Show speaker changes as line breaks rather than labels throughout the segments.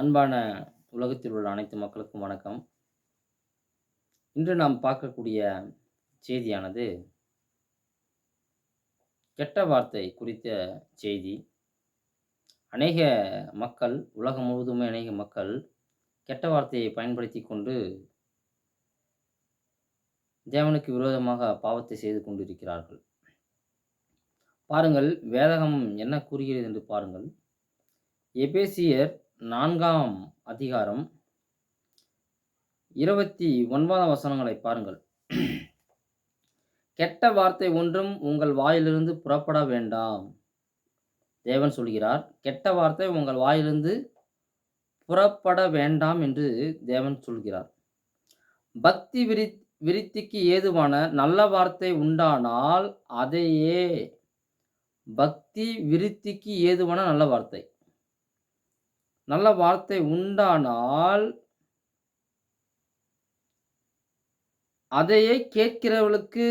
அன்பான உலகத்தில் உள்ள அனைத்து மக்களுக்கும் வணக்கம் இன்று நாம் பார்க்கக்கூடிய செய்தியானது கெட்ட வார்த்தை குறித்த செய்தி அநேக மக்கள் உலகம் முழுவதுமே அநேக மக்கள் கெட்ட வார்த்தையை பயன்படுத்தி கொண்டு தேவனுக்கு விரோதமாக பாவத்தை செய்து கொண்டிருக்கிறார்கள் பாருங்கள் வேதகம் என்ன கூறுகிறது என்று பாருங்கள் எபேசியர் நான்காம் அதிகாரம் இருபத்தி ஒன்பதாம் வசனங்களை பாருங்கள் கெட்ட வார்த்தை ஒன்றும் உங்கள் வாயிலிருந்து புறப்பட வேண்டாம் தேவன் சொல்கிறார் கெட்ட வார்த்தை உங்கள் வாயிலிருந்து புறப்பட வேண்டாம் என்று தேவன் சொல்கிறார் பக்தி விரி விருத்திக்கு ஏதுவான நல்ல வார்த்தை உண்டானால் அதையே பக்தி விருத்திக்கு ஏதுவான நல்ல வார்த்தை நல்ல வார்த்தை உண்டானால் அதையே கேட்கிறவளுக்கு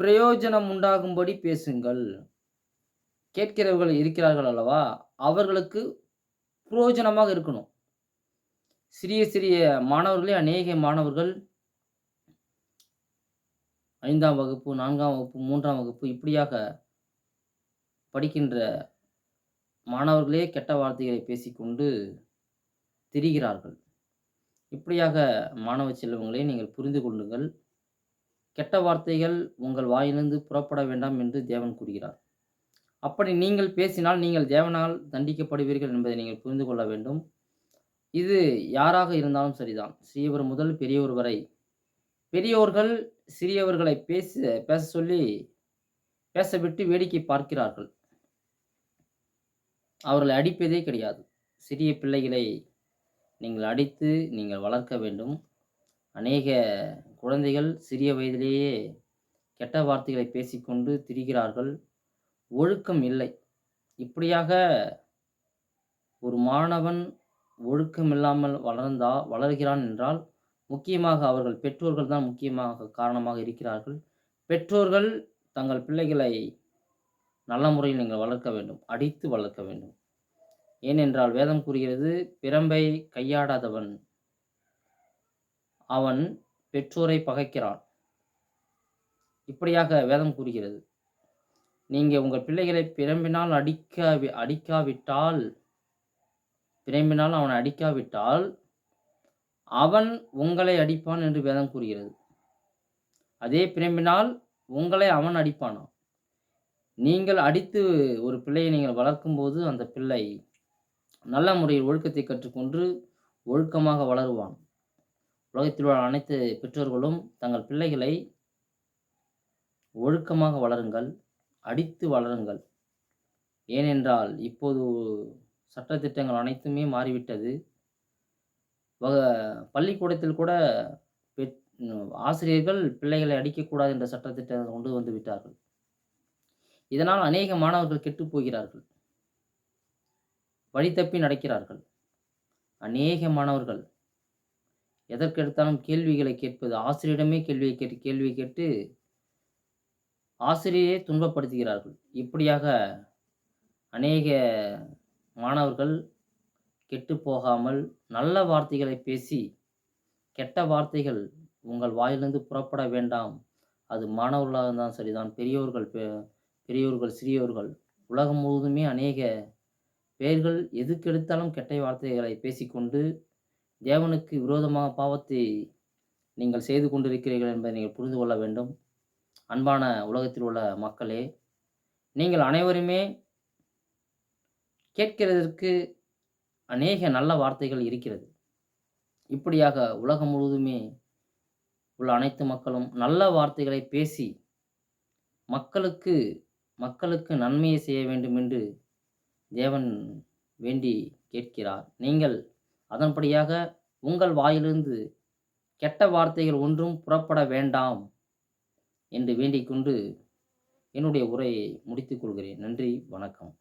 பிரயோஜனம் உண்டாகும்படி பேசுங்கள் கேட்கிறவர்கள் இருக்கிறார்கள் அல்லவா அவர்களுக்கு புரோஜனமாக இருக்கணும் சிறிய சிறிய மாணவர்களே அநேக மாணவர்கள் ஐந்தாம் வகுப்பு நான்காம் வகுப்பு மூன்றாம் வகுப்பு இப்படியாக படிக்கின்ற மாணவர்களே கெட்ட வார்த்தைகளை பேசிக்கொண்டு திரிகிறார்கள் இப்படியாக மாணவ செல்வங்களை நீங்கள் புரிந்து கொள்ளுங்கள் கெட்ட வார்த்தைகள் உங்கள் வாயிலிருந்து புறப்பட வேண்டாம் என்று தேவன் கூறுகிறார் அப்படி நீங்கள் பேசினால் நீங்கள் தேவனால் தண்டிக்கப்படுவீர்கள் என்பதை நீங்கள் புரிந்து கொள்ள வேண்டும் இது யாராக இருந்தாலும் சரிதான் சிறியவர் முதல் பெரியவர் வரை பெரியோர்கள் சிறியவர்களை பேச பேச சொல்லி பேசவிட்டு வேடிக்கை பார்க்கிறார்கள் அவர்களை அடிப்பதே கிடையாது சிறிய பிள்ளைகளை நீங்கள் அடித்து நீங்கள் வளர்க்க வேண்டும் அநேக குழந்தைகள் சிறிய வயதிலேயே கெட்ட வார்த்தைகளை பேசிக்கொண்டு திரிகிறார்கள் ஒழுக்கம் இல்லை இப்படியாக ஒரு மாணவன் ஒழுக்கம் இல்லாமல் வளர்ந்தா வளர்கிறான் என்றால் முக்கியமாக அவர்கள் பெற்றோர்கள் தான் முக்கியமாக காரணமாக இருக்கிறார்கள் பெற்றோர்கள் தங்கள் பிள்ளைகளை நல்ல முறையில் நீங்கள் வளர்க்க வேண்டும் அடித்து வளர்க்க வேண்டும் ஏனென்றால் வேதம் கூறுகிறது பிரம்பை கையாடாதவன் அவன் பெற்றோரை பகைக்கிறான் இப்படியாக வேதம் கூறுகிறது நீங்கள் உங்கள் பிள்ளைகளை பிரம்பினால் அடிக்க அடிக்காவிட்டால் பிரம்பினால் அவன் அடிக்காவிட்டால் அவன் உங்களை அடிப்பான் என்று வேதம் கூறுகிறது அதே பிரம்பினால் உங்களை அவன் அடிப்பானான் நீங்கள் அடித்து ஒரு பிள்ளையை நீங்கள் வளர்க்கும்போது அந்த பிள்ளை நல்ல முறையில் ஒழுக்கத்தை கற்றுக்கொண்டு ஒழுக்கமாக வளருவான் உலகத்தில் உள்ள அனைத்து பெற்றோர்களும் தங்கள் பிள்ளைகளை ஒழுக்கமாக வளருங்கள் அடித்து வளருங்கள் ஏனென்றால் இப்போது சட்டத்திட்டங்கள் அனைத்துமே மாறிவிட்டது வக பள்ளிக்கூடத்தில் கூட ஆசிரியர்கள் பிள்ளைகளை அடிக்கக்கூடாது என்ற சட்டத்திட்டங்கள் கொண்டு வந்து விட்டார்கள் இதனால் அநேக மாணவர்கள் கெட்டு போகிறார்கள் வழித்தப்பி நடக்கிறார்கள் அநேக மாணவர்கள் எதற்கெடுத்தாலும் கேள்விகளை கேட்பது ஆசிரியரிடமே கேள்வியை கேட்டு கேள்வி கேட்டு ஆசிரியரே துன்பப்படுத்துகிறார்கள் இப்படியாக அநேக மாணவர்கள் கெட்டு போகாமல் நல்ல வார்த்தைகளை பேசி கெட்ட வார்த்தைகள் உங்கள் வாயிலிருந்து புறப்பட வேண்டாம் அது மாணவர்களாக இருந்தாலும் சரிதான் பெரியவர்கள் பெரியவர்கள் சிறியவர்கள் உலகம் முழுவதுமே அநேக பெயர்கள் எதுக்கெடுத்தாலும் கெட்ட வார்த்தைகளை பேசிக்கொண்டு தேவனுக்கு விரோதமாக பாவத்தை நீங்கள் செய்து கொண்டிருக்கிறீர்கள் என்பதை நீங்கள் புரிந்து கொள்ள வேண்டும் அன்பான உலகத்தில் உள்ள மக்களே நீங்கள் அனைவருமே கேட்கிறதற்கு அநேக நல்ல வார்த்தைகள் இருக்கிறது இப்படியாக உலகம் முழுவதுமே உள்ள அனைத்து மக்களும் நல்ல வார்த்தைகளை பேசி மக்களுக்கு மக்களுக்கு நன்மையை செய்ய வேண்டும் என்று தேவன் வேண்டி கேட்கிறார் நீங்கள் அதன்படியாக உங்கள் வாயிலிருந்து கெட்ட வார்த்தைகள் ஒன்றும் புறப்பட வேண்டாம் என்று வேண்டிக் கொண்டு என்னுடைய உரையை முடித்துக் கொள்கிறேன் நன்றி வணக்கம்